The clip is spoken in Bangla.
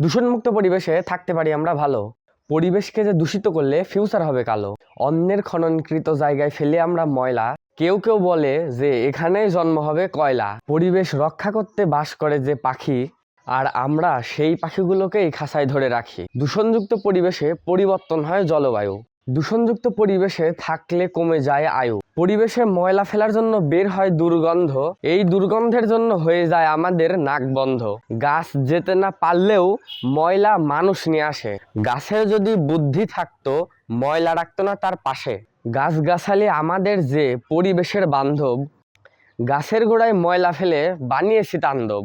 দূষণমুক্ত পরিবেশে থাকতে পারি আমরা ভালো। পরিবেশকে যে দূষিত করলে ফিউচার হবে কালো। অন্যের খননকৃত জায়গায় ফেলে আমরা ময়লা। কেউ কেউ বলে যে এখানেই জন্ম হবে কয়লা। পরিবেশ রক্ষা করতে বাস করে যে পাখি, আর আমরা সেই পাখিগুলোকেই খাঁচায় ধরে রাখি। দূষণযুক্ত পরিবেশে পরিবর্তন হয় জলবায়ু। দূষণযুক্ত পরিবেশে থাকলে কমে যায় আয়ু। পরিবেশে ময়লা ফেলার জন্য বের হয় দুর্গন্ধ। এই দুর্গন্ধের জন্য হয়ে যায় আমাদের নাক বন্ধ। গাছ যেতে না পারলেও ময়লা মানুষ নিয়ে আসে। গাছের যদি বুদ্ধি থাকতো, ময়লা রাখতো না তার পাশে। গাছগাছালি আমাদের যে পরিবেশের বান্ধব, গাছের গোড়ায় ময়লা ফেলে বানিয়েছি তাণ্ডব।